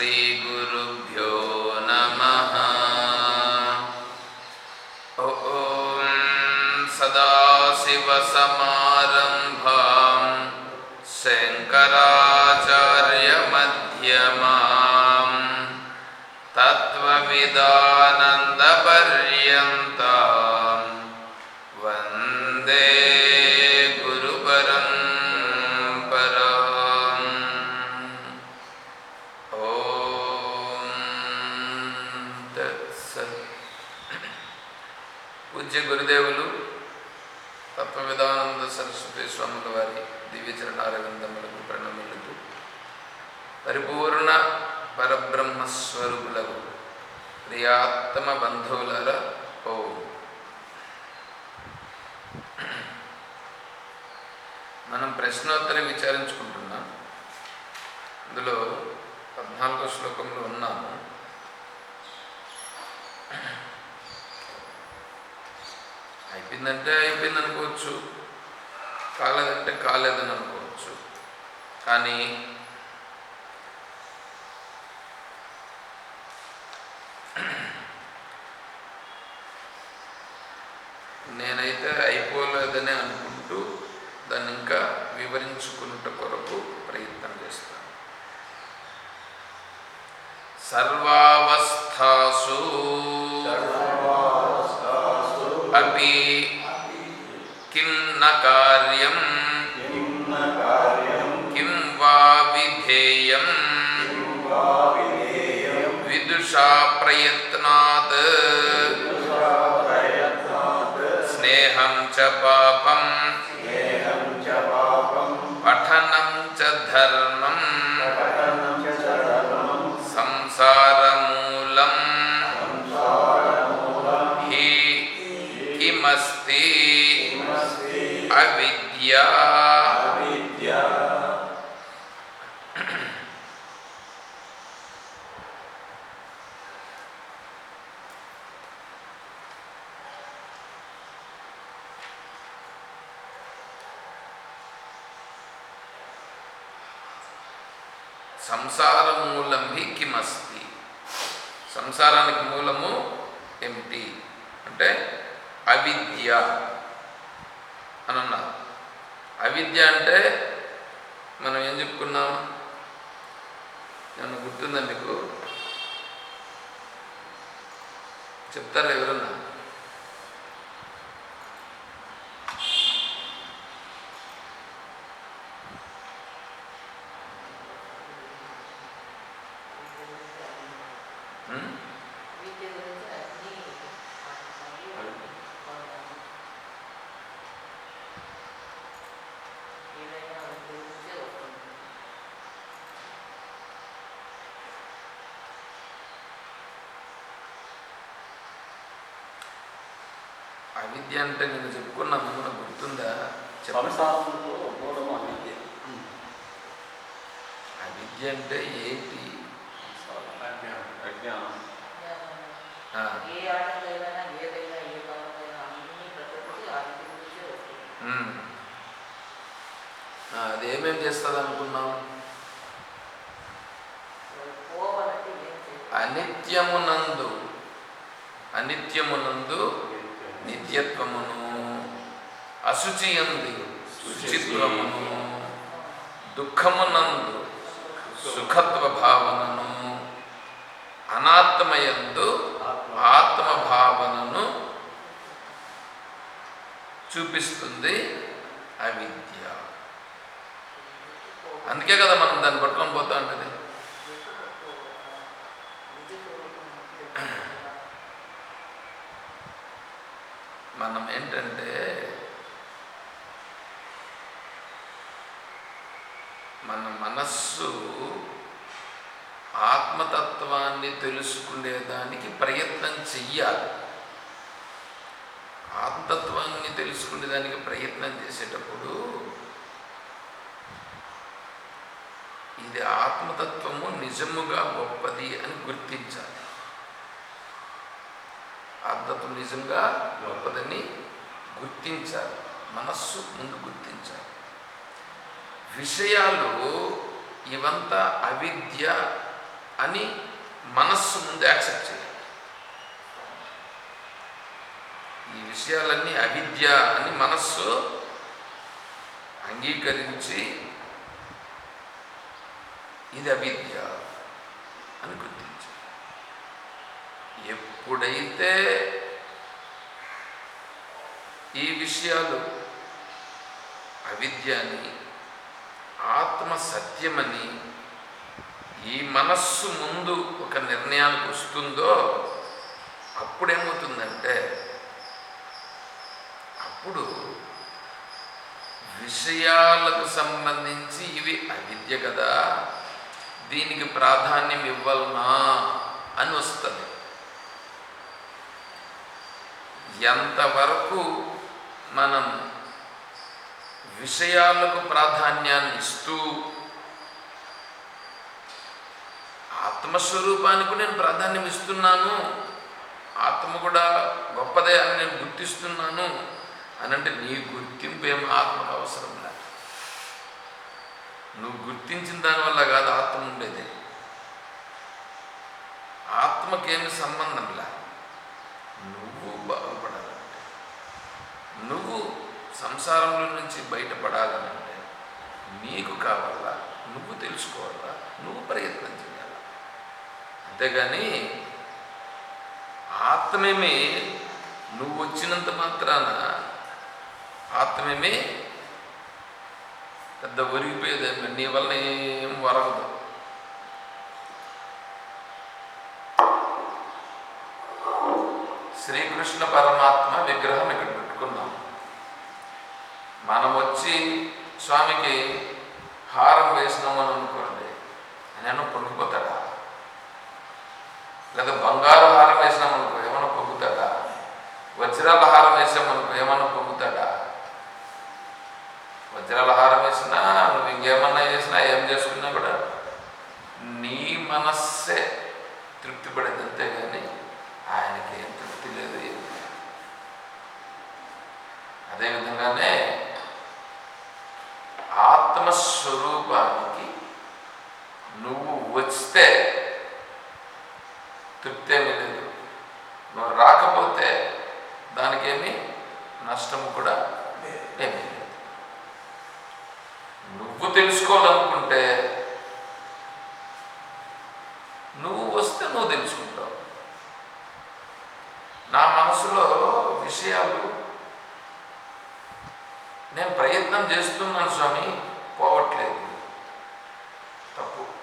श्रीगुरुभ्यो नमः। ॐ सदाशिवसमारम्भां शङ्कराचार्यमध्यमां तत्त्वविदानन्दपर्यन्तां ప్రియాత్తమ బంధువులర ఓ. మనం ప్రశ్నోత్తరం విచారించుకుంటున్నాం. ఇందులో పద్నాలుగో శ్లోకంలో ఉన్నాము. అయిపోయిందంటే అయిపోయింది అనుకోవచ్చు కాలేదంటే కాలేదని అనుకోవచ్చు కానీ सर्वावस्थासु। अपि किं न कार्यं? किं वा विधेयं? विदुषा प्रयत्नात्। स्नेहं च पापम्। చెప్పుకున్నాం ఏమన్నా గుర్తుందా మీకు చెప్తారా ఎవరన్నా ఉం? విద్య గురించి అన్ని ఏదైనా విద్య గురించే వస్తుంది అవిద్య అంటే నేను చెప్పుకున్నాము మనకు గుర్తుందా? సంసారంలో మూలము అవిద్య అవిద్య అంటే ఏంటి? అజ్ఞానం. ఆ, ఏ ఆటకైనా ఏదైనా ఏ కాలమైనా అన్ని ప్రతి ఒక్కటి ఆ విద్య గురించే వస్తుంది. ఉం. ఆ, అది ఏమేం చేస్తుంది అనుకున్నాం అనిత్యమునందు. అనిత్యమునందు నిత్యత్వమును అశుచియందు శుచిత్వమును దుఃఖమునందు సుఖత్వ భావనను అనాత్మయందు ఆత్మ భావనను చూపిస్తుంది అవిద్య. అందుకే కదా మనం దాన్ని పట్టుకొని పోతా ఉంటుంది. మనం ఏంటంటే మన మనస్సు ఆత్మతత్వాన్ని తెలుసుకునేదానికి ప్రయత్నం చెయ్యాలి. ఆత్మతత్వాన్ని తెలుసుకునేదానికి ప్రయత్నం చేసేటప్పుడు ఇది ఆత్మతత్వము నిజముగా గొప్పది అని గుర్తించాలి. ఆత్మతత్వం నిజంగా గొప్పదని గుర్తించాలి. మనస్సు ముందు గుర్తించాలి. విషయాలు ఇవంతా అవిద్య అని మనస్సు ముందు యాక్సెప్ట్ చేయాలి. ఈ విషయాలన్నీ అవిద్య అని మనస్సు అంగీకరించి ఇది అవిద్య అని గుర్తు ఎప్పుడైతే ఈ విషయాలు అవిద్య అని ఆత్మ సత్యమని ఈ మనస్సు ముందు ఒక నిర్ణయానికి వస్తుందో అప్పుడేమవుతుందంటే అప్పుడు విషయాలకు సంబంధించి ఇవి అవిద్య కదా దీనికి ప్రాధాన్యం ఇవ్వాలనా అని వస్తుంది. ఎంతవరకు మనం విషయాలకు ప్రాధాన్యాన్ని ఇస్తూ ఆత్మస్వరూపానికి నేను ప్రాధాన్యం ఇస్తున్నాను ఆత్మ కూడా గొప్పదే అని నేను గుర్తిస్తున్నాను అని అంటే నీ గుర్తింపు ఏం ఆత్మకు అవసరం లేదు. నువ్వు గుర్తించిన దానివల్ల కాదు ఆత్మ ఉండేది. ఆత్మకేమి సంబంధం లేదు నువ్వు బాగుపడాలంటే నువ్వు సంసారంలో నుంచి బయటపడాలనంటే నీకు కావాలా? నువ్వు తెలుసుకోవాలా? నువ్వు ప్రయత్నం చేయాలా? అంతేగాని ఆత్మమే నువ్వు వచ్చినంత మాత్రాన ఆత్మమే పెద్ద ఒరిగిపోయేదేమి నీ వల్ల ఏం వరగదు శ్రీకృష్ణ పరమాత్మ విగ్రహం ఇక్కడ పెట్టుకున్నాం. వచ్చి స్వామికి హారం వేసినామని అనుకోండి నేను పొంగిపోతాడా? లేదా బంగారు హారం వేసినామనుకో ఏమైనా పొంగుతాడా? వజ్రాల హారం వేసామనుకో ఏమైనా పొంగుతాడా? వజ్రాల హారం వేసినా నువ్వు ఇంకేమన్నా చేసినా ఏం చేసుకున్నా కూడా నీ మనస్సే తృప్తి పడింది అంతేగాని ఆయనకి ఏం తృప్తి లేదు. లేదు. అదేవిధంగానే ఆత్మస్వరూపానికి నువ్వు వస్తే తృప్తేమీ లేదు. నువ్వు రాకపోతే దానికేమి నష్టము కూడా ఏమీ లేదు. నువ్వు తెలుసుకోవాలనుకుంటే నువ్వు వస్తే నువ్వు తెలుసుకుంటావు. నా మనసులో విషయాలు నేను ప్రయత్నం చేస్తున్నాను స్వామి. పోవట్లేదు. తప్పు.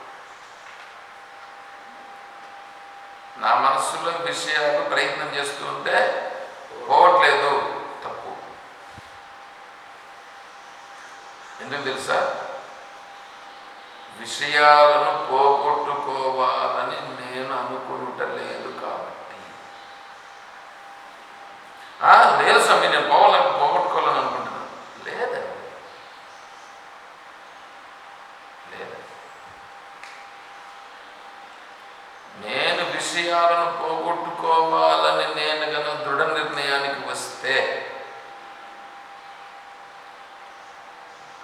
నా మనస్సులో విషయాలు ప్రయత్నం చేస్తుంటే పోవట్లేదు. తప్పు. ఎందుకు తెలుసా? విషయాలను పోగొట్టుకోవాలని నేను అనుకుంటలేదు కాబట్టి. లేదు స్వామి నేను పోవాలని పోగొట్టుకోవాలని అనుకుంటున్నాను లేదండి లేదండి నేను విషయాలను పోగొట్టుకోవాలని నేను గన దృఢ నిర్ణయానికి వస్తే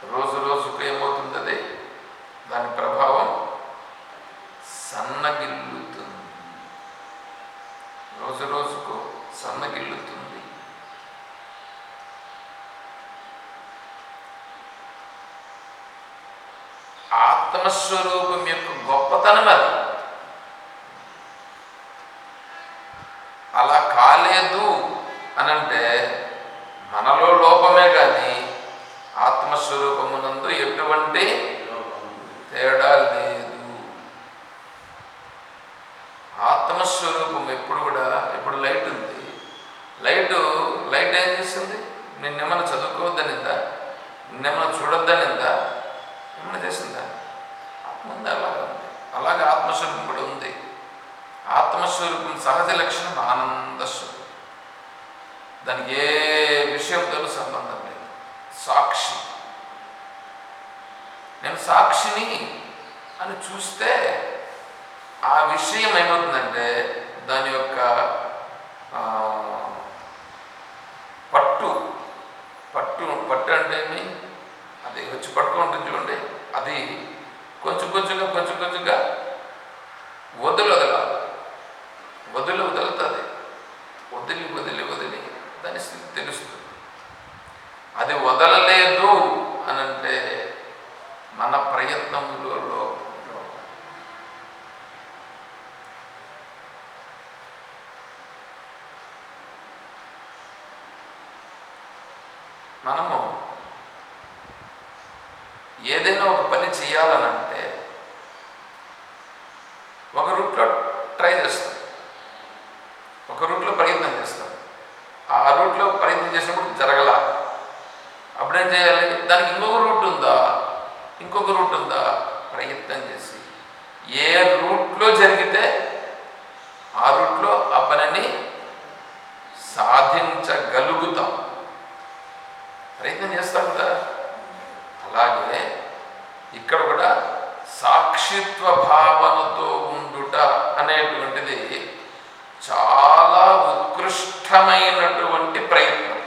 రోజు రోజుకు ఏమవుతుంది అది దాని ప్రభావం సన్నగిల్లుతుంది రోజు రోజుకు సన్నగిల్లుతుంది ఆత్మస్వరూపం యొక్క గొప్పతనం అది అలా కాలేదు అనంటే మనలో లోపమే కానీ ఆత్మస్వరూపమునందు ఎటువంటి తేడా లేదు ఆత్మస్వరూపం ఎప్పుడు కూడా ఇప్పుడు లైట్ ఉంది. లైట్ లైట్ ఏం చేస్తుంది? నిన్నేమన్నా చదువుకోవద్దనిందా నిన్నేమన్నా చూడొద్దనిందా ఏమైనా చేసిందా? ముందు ఉంది అలాగా ఉంది. అలాగే ఆత్మస్వరూపం కూడా ఉంది. ఆత్మస్వరూపం సహజ లక్షణం ఆనందస్వరూపం దానికి ఏ విషయంతో సంబంధం లేదు. సాక్షి. నేను సాక్షిని అని చూస్తే ఆ విషయం ఏమవుతుందంటే దాని యొక్క పట్టు పట్టు పట్టు అంటే ఏమి? అది వచ్చి పట్టుకుంటుంది చూడండి. అది కొంచెం కొంచెంగా కొంచెం కొంచెంగా వదిలి వదలాలి. వదిలి వదులుతుంది. వదిలి వదిలి వదిలి దాని స్థితి తెలుస్తుంది. అది వదలలేదు అని అంటే మన ప్రయత్నములలో లోపం. మనము ఏదైనా ఒక పని చేయాలనంటే ఒక రూట్లో ట్రై చేస్తాం ఒక రూట్లో ప్రయత్నం చేస్తాం ఆ రూట్లో ప్రయత్నం చేసినప్పుడు జరగల అప్పుడేం చేయాలి దానికి ఇంకొక రూట్ ఉందా ఇంకొక రూట్ ఉందా ప్రయత్నం చేసి ఏ రూట్లో జరిగితే ఆ రూట్లో ఆ పనిని సాధించగలుగుతాం ప్రయత్నం చేస్తాం కదా అలాగే ఇక్కడ కూడా సాక్షిత్వ భావనతో ఉండుట అనేటువంటిది చాలా ఉత్కృష్టమైనటువంటి ప్రయత్నం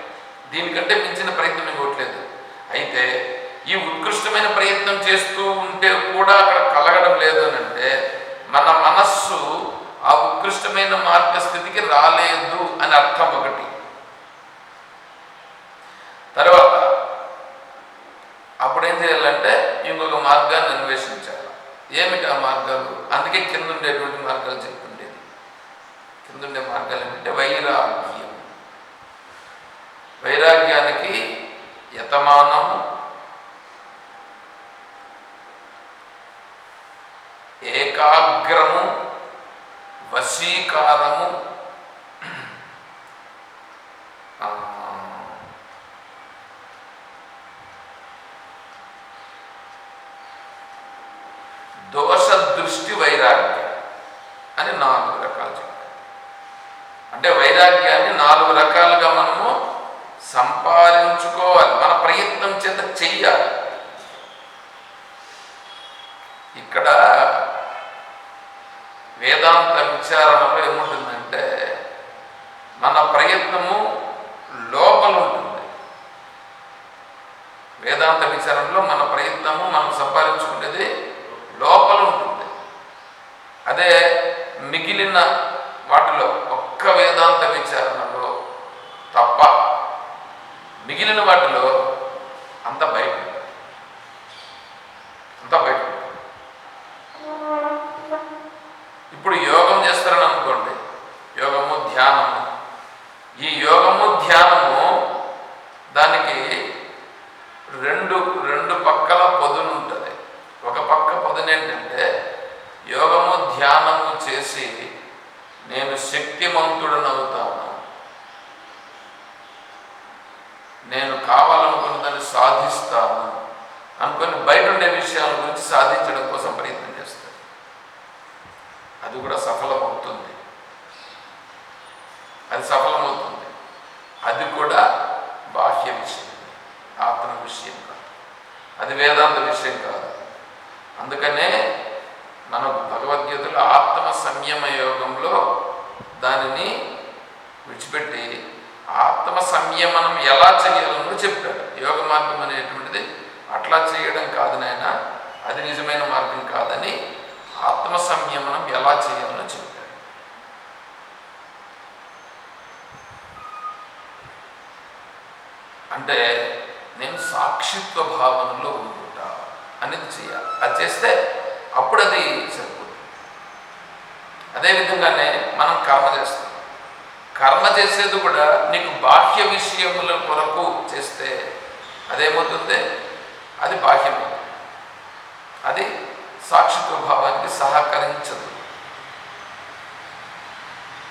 చేసిన ప్రయత్నం ఇవ్వట్లేదు. అయితే ఈ ఉత్కృష్టమైన ప్రయత్నం చేస్తూ ఉంటే కూడా అక్కడ కలగడం లేదు అని అంటే మన మనస్సు ఆ ఉత్కృష్టమైన మార్గస్థితికి రాలేదు అని అర్థం ఒకటి. తర్వాత అప్పుడు ఏం చేయాలంటే ఇంకొక మార్గాన్ని అన్వేషించాలి. ఏమిటి ఆ మార్గాలు? అందుకే కింద ఉండేటువంటి మార్గాలు చెప్తుండేది కింద ఉండే మార్గాలు ఏంటంటే వైరాగ్యం. వైరాగ్యానికి యతమానం ఏకాగ్రము వశీకారము. దోష దృష్టి వైరాగ్యం అని నాలుగు రకాలు చెప్పారు అంటే వైరాగ్యాన్ని నాలుగు రకాలుగా మనము సంపాదించుకోవాలి. మన ప్రయత్నం చేత చెయ్యాలి. ఇక్కడ వేదాంత విచారణలో ఏముంటుందంటే మన ప్రయత్నము లోపల ఉంటుంది. వేదాంత విచారణలో మన ప్రయత్నము మనం సంపాదించుకునేది లోపల ఉంటుంది. అదే మిగిలిన వాటిలో ఒక్క వేదాంత విచారణ మిగిలిన వాటిలో అంత బయట. అంత బయట. ఇప్పుడు యోగం చేస్తారని అనుకోండి. యోగము ధ్యానము. ఈ యోగము ధ్యానము దానికి రెండు రెండు పక్కల పొదును ఉంటుంది. ఒక పక్క పదును ఏంటంటే యోగము ధ్యానము చేసి నేను శక్తిమంతుడనవుతాను. నేను కావాలనుకున్న దాన్ని సాధిస్తాను అనుకొని బయట ఉండే విషయాల గురించి సాధించడం కోసం ప్రయత్నం చేస్తాను. అది కూడా సఫలమవుతుంది. అది సఫలమవుతుంది. అది కూడా బాహ్య విషయం. ఆత్మ విషయం కాదు. అది వేదాంత విషయం కాదు. అందుకనే మనకు భగవద్గీతలో ఆత్మ సంయమ యోగంలో దానిని విడిచిపెట్టి ఆత్మ సంయమనం ఎలా చేయాలో చెప్పాడు. యోగ మార్గం అనేటువంటిది అట్లా చేయడం కాదు నాయన అది నిజమైన మార్గం కాదని ఆత్మ సంయమనం ఎలా చేయాలని చెప్పాడు. అంటే నేను సాక్షిత్వ భావనలో ఉంటుంటా అనేది చేయాలి. అది చేస్తే అప్పుడు అది సరిపోతుంది. అదేవిధంగానే మనం కర్మ చేస్తాం. కర్మ చేసేది కూడా నీకు బాహ్య విషయముల కొరకు చేస్తే అదేమవుతుంది? అది బాహ్యం అది సాక్షిత్వభావానికి సహకరించదు.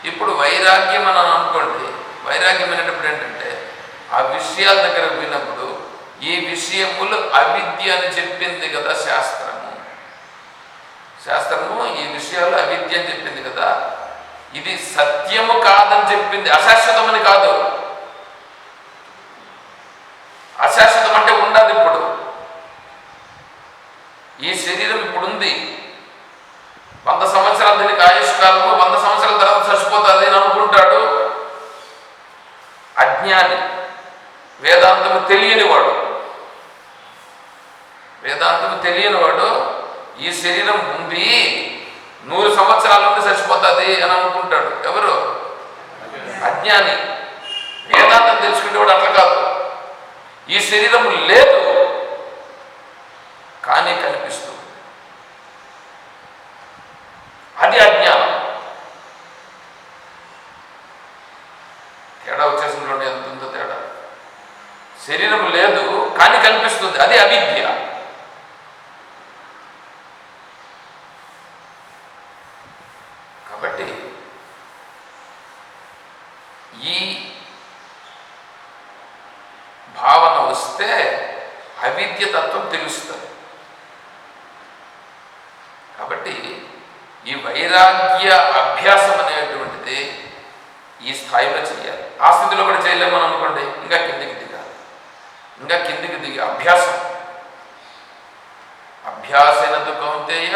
ఇప్పుడు వైరాగ్యం అని అనుకోండి వైరాగ్యం అనేటప్పుడు ఏంటంటే ఆ విషయాల దగ్గర విన్నప్పుడు ఈ విషయములు అవిద్య అని చెప్పింది కదా శాస్త్రము. శాస్త్రము ఈ విషయాలు అవిద్య అని చెప్పింది కదా ఇది సత్యము కాదని చెప్పింది అశాశ్వతమని కాదు. అశాశ్వతం అంటే ఉండదు ఇప్పుడు. ఈ శరీరం ఇప్పుడు ఉంది వంద సంవత్సరాలు దీనికి ఆయుష్కాలము వంద సంవత్సరాల తర్వాత చచ్చిపోతుంది అని అనుకుంటాడు అజ్ఞాని. వేదాంతము తెలియనివాడు. వేదాంతము తెలియనివాడు ఈ శరీరం ఉంది. నూరు సంవత్సరాల నుండి చచ్చిపోతుంది అని అనుకుంటాడు. ఎవరు? అజ్ఞాని. వేదాంతం తెలుసుకునేవాడు అట్లా కాదు. ఈ శరీరం లేదు. కానీ కనిపిస్తుంది అది అజ్ఞానం తేడా వచ్చేసిన రెండు ఎంత ఉందో తేడా శరీరం లేదు కానీ కనిపిస్తుంది అది అవిద్య కాబట్టి ఈ భావన వస్తే అవిద్య తత్వం తెలుస్తుంది కాబట్టి ఈ వైరాగ్య అభ్యాసం అనేటువంటిది ఈ స్థాయిలో చేయాలి. ఆ స్థితిలో కూడా చేయలేమని అనుకోండి ఇంకా కిందికి దిగాలి. ఇంకా కిందికి దిగి అభ్యాసం. అభ్యాసేనందు కౌంతేయ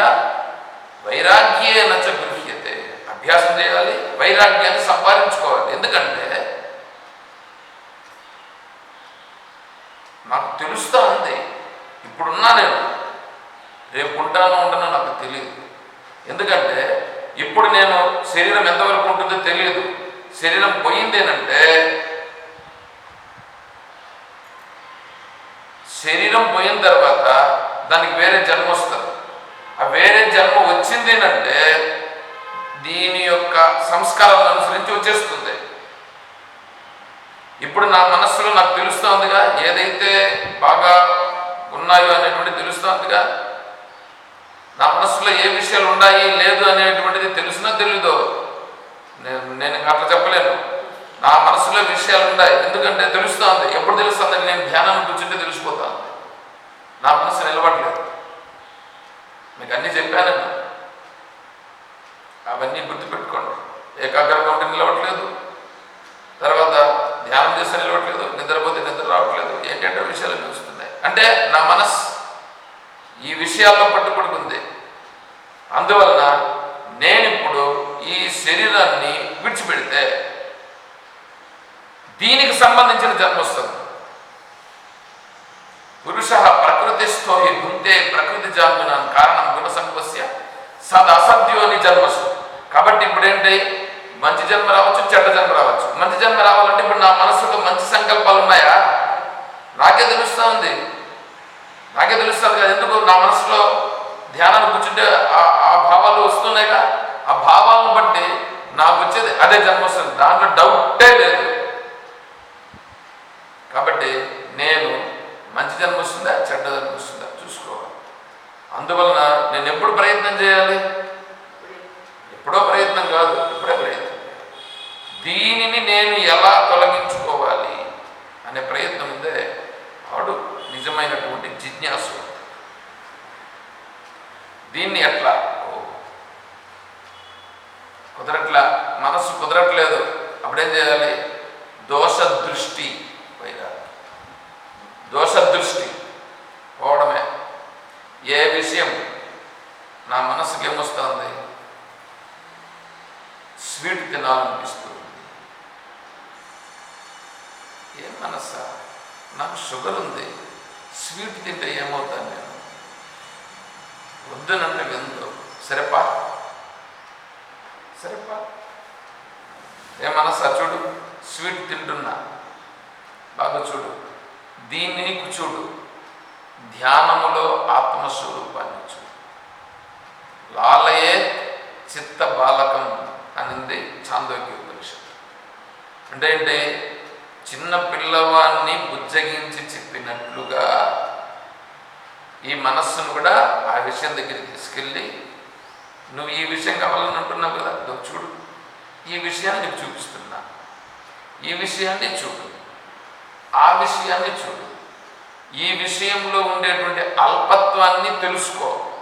వైరాగ్యే నచ్చ గృహ్యతే. అభ్యాసం చేయాలి వైరాగ్యాన్ని సంపాదించుకోవాలి. ఎందుకంటే నాకు తెలుస్తూ ఉంది. ఇప్పుడున్నా నేను రేపు ఉంటానో ఉంటానో నాకు తెలియదు ఎందుకంటే ఇప్పుడు నేను శరీరం ఎంతవరకు ఉంటుందో తెలియదు శరీరం పోయిందేనంటే శరీరం పోయిన తర్వాత దానికి వేరే జన్మ వస్తుంది. ఆ వేరే జన్మ వచ్చిందేనంటే దీని యొక్క సంస్కారాలను అనుసరించి వచ్చేస్తుంది. ఇప్పుడు నా మనస్సులో నాకు తెలుస్తోందిగా ఏదైతే బాగా ఉన్నాయో అనేటువంటి తెలుస్తోందిగా నా మనస్సులో ఏ విషయాలు ఉన్నాయి లేదు అనేటువంటి నేను ఇంకా అట్లా చెప్పలేను. నా మనసులో విషయాలు ఉన్నాయి ఎందుకంటే తెలుస్తుంది. ఎప్పుడు తెలుస్తుంది? నేను ధ్యానం కూర్చుంటే తెలిసిపోతాను నా మనసు నిలబడలేదు. మీకు అన్నీ చెప్పానండి అవన్నీ గుర్తుపెట్టుకోండి. ఏకాగ్రంగా ఉంటే నిలవట్లేదు తర్వాత ధ్యానం చేస్తే నిలవట్లేదు నిద్రపోతే నిద్ర రావట్లేదు. ఏంటంటే విషయాలు తెలుస్తున్నాయి. అంటే నా మనసు ఈ విషయాల్లో పట్టుకుంటుంది అందువలన నేను ఇప్పుడు ఈ శరీరాన్ని విడిచిపెడితే దీనికి సంబంధించిన జన్మ వస్తుంది. పురుష ప్రకృతిస్థో హి భుంతే ప్రకృతి జాంబునాన్ కారణం గుణ సంపస్య సద్ అసద్యోని జన్మసు కాబట్టి ఇప్పుడు ఏంటి మంచి జన్మ రావచ్చు చెడ్డ జన్మ రావచ్చు. మంచి జన్మ రావాలంటే ఇప్పుడు నా మనసులో మంచి సంకల్పాలు ఉన్నాయా? నాకే తెలుస్తూ ఉంది. నాకే తెలుస్తుంది కదా ఎందుకు నా మనసులో ధ్యానం కూర్చుంటే ఆ- ఆ భావాలు వస్తున్నాయిగా? ఆ భావాలను బట్టి నాకు వచ్చేది అదే జన్మ వస్తుంది దాంట్లో డౌటే లేదు. కాబట్టి నేను మంచి జన్మ వస్తుందా చెడ్డ జన్మ వస్తుందా చూసుకోవాలి. అందువలన నేను ఎప్పుడు ప్రయత్నం చేయాలి? ఎప్పుడో ప్రయత్నం కాదు ఇప్పుడే ప్రయత్నం దీనిని నేను ఎలా తొలగించుకోవాలి అనే ప్రయత్నం ఉందే వాడు నిజమైనటువంటి జిజ్ఞాసు. దీన్ని ఎట్లా? కుదరట్లా మనస్సు కుదరట్లేదు. అప్పుడేం చేయాలి? దోష దృష్టి పైగా దోష దృష్టి పోవడమే. ఏ విషయం నా మనసుకి ఏమొస్తుంది? స్వీట్ తినాలనిపిస్తుంది. ఏం మనస్సా? నాకు షుగర్ ఉంది. స్వీట్ తింటే ఏమవుతాను నేను? వద్దునంటే విందు సరేపా? సరేపా? ఏ మనస్సా చూడు. స్వీట్ తింటున్నా. బాగా చూడు. దీన్ని చూడు. ధ్యానములో ఆత్మస్వరూపాన్ని చూడు. లాలయే చిత్త బాలకం అనింది చాందోగ్య ఉపనిషత్తు. అంటే అంటే చిన్న పిల్లవాన్ని బుజ్జగించి చెప్పినట్లుగా ఈ మనస్సును కూడా ఆ విషయం దగ్గరికి తీసుకెళ్ళి నువ్వు ఈ విషయం కావాలని అంటున్నావు కదా నువ్వు చూడు. ఈ విషయాన్ని నీకు చూపిస్తున్నా. ఈ విషయాన్ని చూడు. ఆ విషయాన్ని చూడు. ఈ విషయంలో ఉండేటువంటి అల్పత్వాన్ని తెలుసుకో.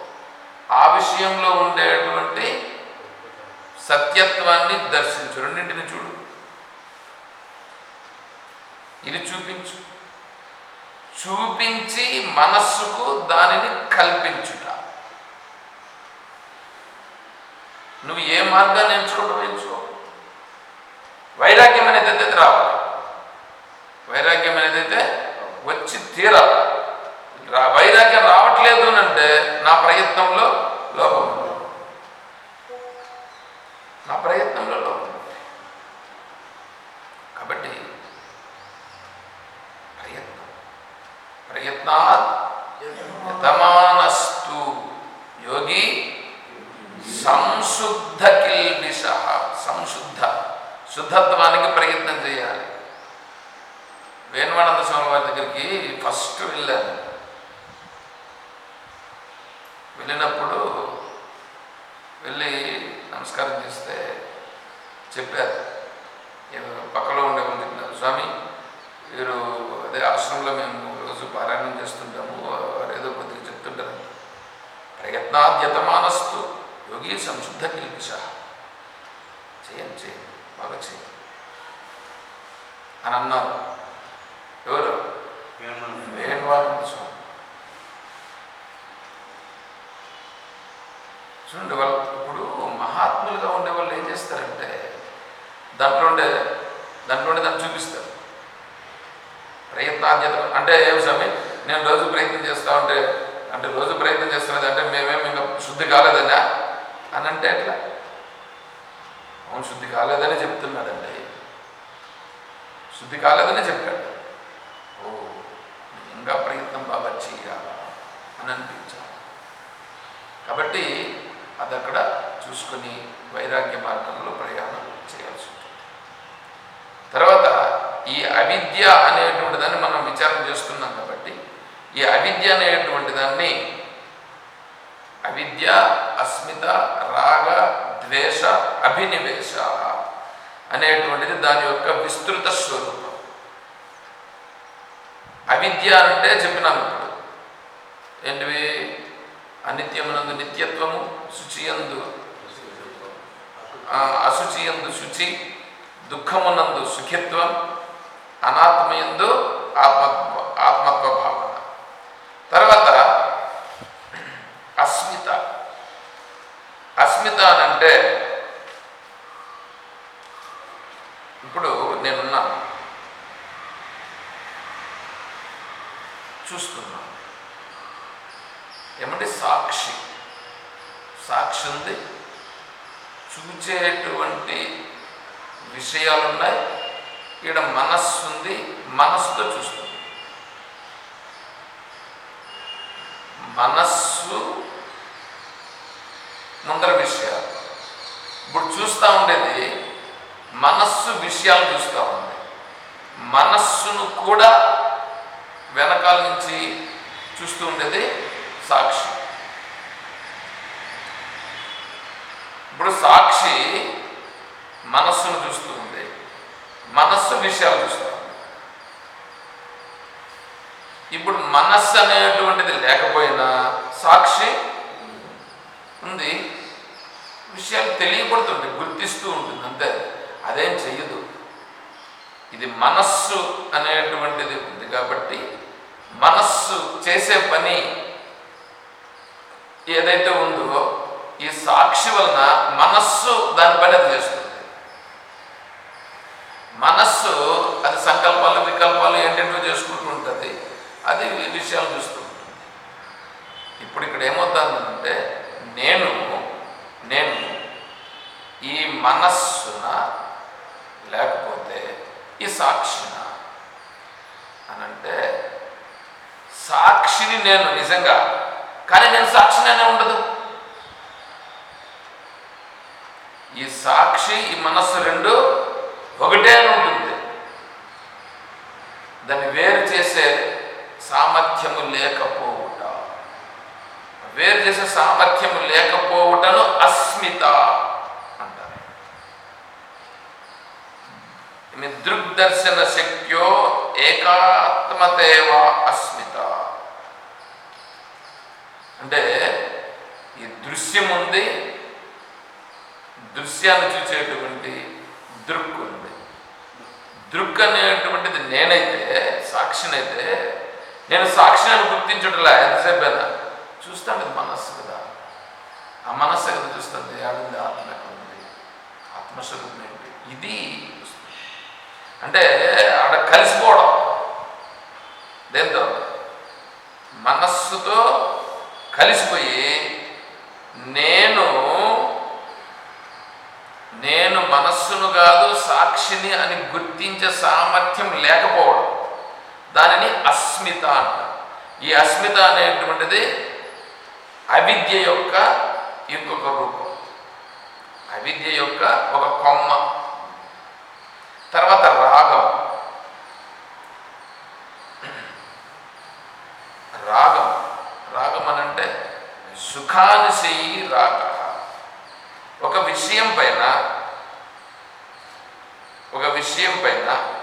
ఆ విషయంలో ఉండేటువంటి సత్యత్వాన్ని దర్శించు. రెండింటిని చూడు. ఇది చూపించు. చూపించి మనస్సుకు దానిని కల్పించుట. నువ్వు ఏ మార్గాన్ని ఎంచుకుంటూ ఎంచుకో వైరాగ్యం అనేది అయితే రావాలి వైరాగ్యం అనేది అయితే వచ్చి తీరాలి. వైరాగ్యం రావట్లేదు అంటే నా ప్రయత్నంలో లోపం నా ప్రయత్నంలో లోపం కాబట్టి ప్రయత్నం ప్రయత్నాత్ యతమానస్తు యోగి సంశుద్ధ కిల్బిష సంశుద్ధ. శుద్ధత్వానికి ప్రయత్నం చేయాలి. వేణువానంద స్వామి వారి దగ్గరికి ఫస్ట్ వెళ్ళాను. వెళ్ళినప్పుడు వెళ్ళి నమస్కారం చేస్తే చెప్పారు. ఏదో పక్కలో ఉండే వాళ్ళు చెప్పినారు స్వామి వీరు అదే ఆశ్రమంలో మేము రోజు పారాయణం చేస్తుంటాము. వారు ఏదో కొద్దిగా చెప్తుంటారు. ప్రయత్నాద్యతమానస్తు. యోగి సంశుద్ధ కిల్పిష చేయండి చేయండి బాగా చేయండి అని అన్నారు ఎవరు వేణువానంద స్వామి చూడండి వాళ్ళు ఇప్పుడు మహాత్ములుగా ఉండే వాళ్ళు ఏం చేస్తారంటే దాంట్లో ఉండే దాంట్లో ఉండే దాన్ని చూపిస్తారు ప్రయత్నాధ్యత అంటే ఏమి స్వామి నేను రోజు ప్రయత్నం చేస్తా ఉంటే అంటే రోజు ప్రయత్నం చేస్తున్నది అంటే మేమేమి ఇంకా శుద్ధి కాలేదన్నా అని అంటే ఎట్లా? అవును శుద్ధి కాలేదని చెప్తున్నాడండి. శుద్ధి కాలేదని చెప్పాడు. ఓ ఇంకా ప్రయత్నం బాగా చేయాలా? అని అనిపించాలి కాబట్టి అది అక్కడ చూసుకొని వైరాగ్య మార్గంలో ప్రయాణం చేయాల్సి ఉంటుంది. తర్వాత ఈ అవిద్య అనేటువంటి దాన్ని మనం విచారం చేస్తున్నాం కాబట్టి ఈ అవిద్య అనేటువంటి దాన్ని అవిద్య అస్మిత రాగ ద్వేష అభినివేశ అనేటువంటిది దాని యొక్క విస్తృత స్వరూపం. అవిద్య అంటే చెప్పినాను ఇప్పుడు. ఏంటివి? అనిత్యమునందు నిత్యత్వము శుచియందు ఆ, అశుచియందు శుచి దుఃఖమునందు సుఖిత్వం అనాత్మయందు ఆత్మత్వ ఆత్మత్వ భావన తర్వాత అస్మిత అస్మిత అని అంటే ఇప్పుడు నేనున్నాను చూస్తున్నాం. ఏమంటే సాక్షి. సాక్షి ఉంది. చూచేటువంటి విషయాలు ఉన్నాయి ఇక్కడ మనస్సు ఉంది. మనస్సుతో చూస్తుంది మనస్సు ముందర విషయాలు. ఇప్పుడు చూస్తూ ఉండేది మనస్సు విషయాలు చూస్తూ ఉంది. మనస్సును కూడా వెనకాల నుంచి చూస్తూ ఉండేది సాక్షి. ఇప్పుడు సాక్షి మనస్సును చూస్తూ ఉంది. మనస్సు విషయాలు చూస్తూ ఇప్పుడు మనస్సు అనేటువంటిది లేకపోయినా సాక్షి ఉంది. విషయాలు తెలియబడుతుంది గుర్తిస్తూ ఉంటుంది అంతే. అదేం చెయ్యదు. ఇది మనస్సు అనేటువంటిది ఉంది కాబట్టి మనస్సు చేసే పని ఏదైతే ఉందో ఈ సాక్షి వలన మనస్సు దాని పని అది చేస్తుంది. మనస్సు అది సంకల్పాలు వికల్పాలు ఏంటంటో చేసుకుంటూ ఉంటుంది. అది విషయాలు చూస్తూ ఉంటుంది. ఇప్పుడు ఇక్కడ ఏమవుతుందంటే నేను నేను ఈ మనస్సున లేకపోతే ఈ సాక్షిన అనంటే సాక్షిని నేను నిజంగా. కానీ నేను సాక్షిగానే ఉండదు. ఈ సాక్షి ఈ మనస్సు రెండు ఒకటే ఉంటుంది. దాన్ని వేరు చేసే సామర్థ్యము లేకపోవుట. వేరు చేసే సామర్థ్యము లేకపోవుటను అస్మిత అంటారు. దృగ్దర్శన శక్యో ఏకాత్మతేవ అస్మిత. అంటే ఈ దృశ్యం ఉంది దృశ్యాన్ని చూసేటువంటి దృక్ ఉంది దృక్ అనేటువంటిది నేనైతే సాక్షినైతే నేను సాక్షిని అని ఎంతసేపు అయినా చూస్తాను ఇది మనస్సు కదా. ఆ మనస్సు కదా చూస్తుంది ఆడింది ఆత్మ ఉంది. ఆత్మస్వరూపం ఏంటి? ఇది అంటే అక్కడ కలిసిపోవడం. దేంతో? మనస్సుతో కలిసిపోయి నేను నేను మనస్సును కాదు సాక్షిని అని గుర్తించే సామర్థ్యం లేకపోవడం. దానిని అస్మిత అంట ఈ అస్మిత అనేటువంటిది అవిద్య యొక్క ఇంకొక రూపం. అవిద్య యొక్క ఒక కొమ్మ. తర్వాత రాగం. రాగం. రాగం అని అంటే సుఖానుశయి రాగ ఒక విషయం పైన ఒక విషయం పైన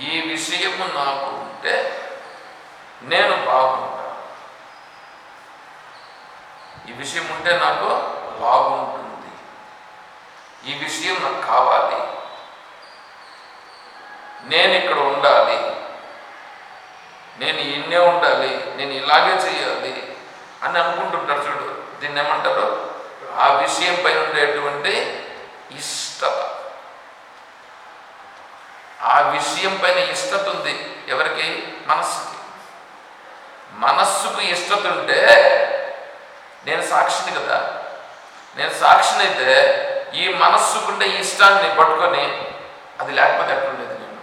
ఈ విషయము నాకు ఉంటే నేను బాగుంటాను ఈ విషయం ఉంటే నాకు బాగుంటుంది. ఈ విషయం నాకు కావాలి. నేను ఇక్కడ ఉండాలి. నేను ఇన్నే ఉండాలి. నేను ఇలాగే చేయాలి అని అనుకుంటుంటారు చూడు. దీన్ని ఏమంటారు? ఆ విషయం పైన ఉండేటువంటి ఇష్టత. ఆ విషయం పైన ఇష్టత ఉంది ఎవరికి? మనస్సుకి. మనస్సుకు ఇష్టత ఉంటే నేను సాక్షిని కదా. నేను సాక్షిని అయితే ఈ మనస్సుకుండే ఇష్టాన్ని పట్టుకొని అది లేకపోతే ఎట్లుండేది నేను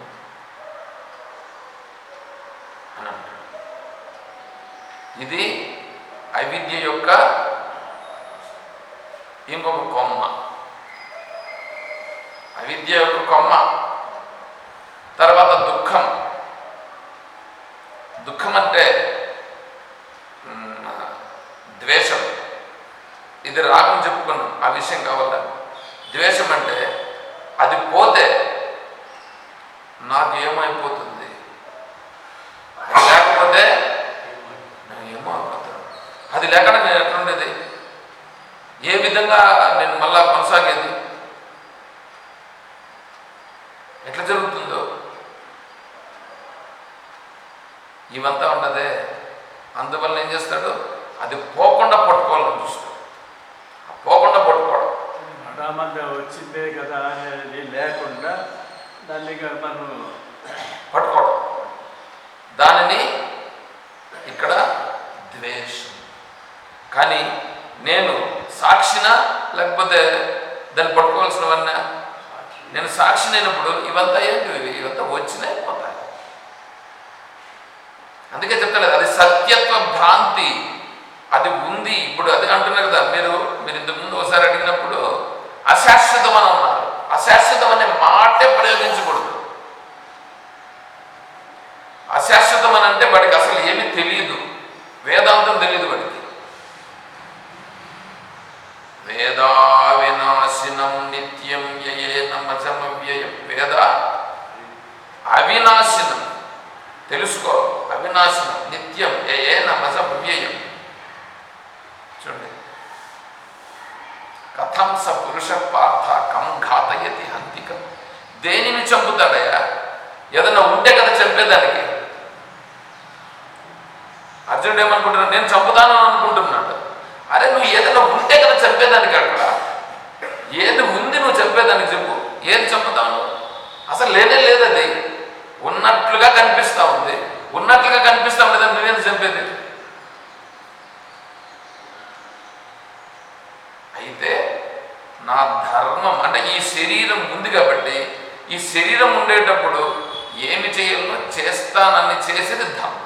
అని అంటాడు ఇది అవిద్య యొక్క ఇంకొక కొమ్మ. అవిద్య యొక్క కొమ్మ. తర్వాత దుఃఖం. దుఃఖం అంటే ద్వేషం. ఇది రాగం చెప్పుకున్నాం ఆ విషయం కావాల ద్వేషం అంటే అది పోతే నాకు ఏమైపోతుంది అది లేకపోతే నేను ఏమో అయిపోతాను అది లేకుండా నేను ఎట్లుండేది ఏ విధంగా నేను మళ్ళా కొనసాగేది? ఎట్లా జరుగుతుందో? ఇవంతా ఉండదే. అందువల్ల ఏం చేస్తాడు? అది పోకుండా పట్టుకోవాలని చూస్తాడు. పోకుండా పట్టుకోవడం. వచ్చిందే కదా అనేది లేకుండా దాన్ని మనం పట్టుకోవడం. దానిని ఇక్కడ ద్వేషం. కానీ నేను సాక్షినా లేకపోతే దాన్ని పట్టుకోవాల్సినవన్నా నేను సాక్షినైనప్పుడు ఇవంతా ఏంటి ఇవంతా వచ్చినాయి పోతాయి. అందుకే చెప్తలేదు అది సత్యత్వ భ్రాంతి. అది ఉంది ఇప్పుడు అది అంటున్నారు కదా మీరు మీరు ఇంతకుముందు ఒకసారి అడిగినప్పుడు అశాశ్వతం అని అన్నారు. అశాశ్వతం అనే మాటే ప్రయోగించకూడదు. అశాశ్వతం అని అంటే వాడికి అసలు ఏమీ తెలియదు. వేదాంతం తెలియదు వాడికి. వేదావినాశినం నిత్యం యయేన మజమవ్యయం వేద అవినాశినం. తెలుసుకో అవినాశనం నిత్యం ఏన మజమవ్యయం చూడండి. కథం స పురుష పార్థ కం ఘాతయతి హంతికం. దేనిని చంపుతాడయ్యా? ఏదైనా ఉంటే కదా చంపేదానికి. అర్జునుడు ఏమనుకుంటున్నాడు? నేను చంపుతాను అనుకుంటున్నాడు. అరే నువ్వు ఏదైనా చెప్పేదానికి చంపేదానికి అక్కడ ఏది ఉంది నువ్వు చంపేదానికి చెప్పు. ఏది చంపుతావు అసలు లేనే లేదు అది ఉన్నట్లుగా కనిపిస్తా ఉంది. ఉన్నట్లుగా కనిపిస్తా ఉండేది నువ్వేది చంపేది అయితే నా ధర్మం అంటే ఈ శరీరం ఉంది కాబట్టి ఈ శరీరం ఉండేటప్పుడు ఏమి చేయాలో చేస్తానని చేసేది ధర్మం.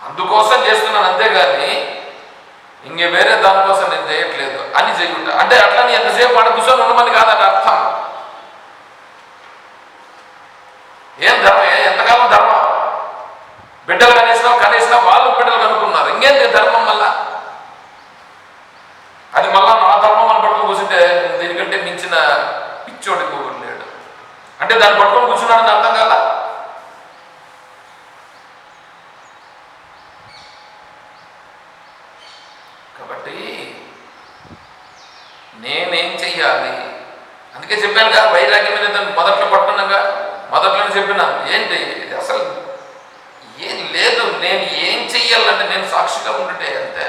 అందుకోసం చేస్తున్నాను అంతేగాని ఇంకే వేరే అంటే అట్లా నీ ఎంతసేపు ఆడ కూర్చొని ఉండమని కాదు అర్థం. ఏం ధర్మం? ఎంతకాలం ధర్మం? బిడ్డలు కనేసినావు కనేసినా వాళ్ళు బిడ్డలు కనుక్కున్నారు. ఇంకేంటి ధర్మం మళ్ళా. అది మళ్ళా నా ధర్మం అని పట్టుకొని కూర్చుంటే దీనికంటే మించిన పిచ్చోడి ఇంకొకరు లేడు. అంటే దాన్ని పట్టుకొని కూర్చున్నాడు అర్థం కాదా కాబట్టి నేనేం చెయ్యాలి అందుకే చెప్పాను కదా వైరాగ్యం అనేది దాన్ని మొదట్లో పట్టున్నాగా మొదట్లోనే చెప్పిన ఏంటి ఇది అసలు ఏం లేదు నేను ఏం చెయ్యాలంటే నేను సాక్షిగా ఉండుటే అంతే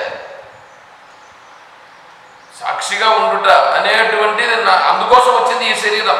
సాక్షిగా ఉండుట అనేటువంటిది నా అందుకోసం వచ్చింది ఈ శరీరం.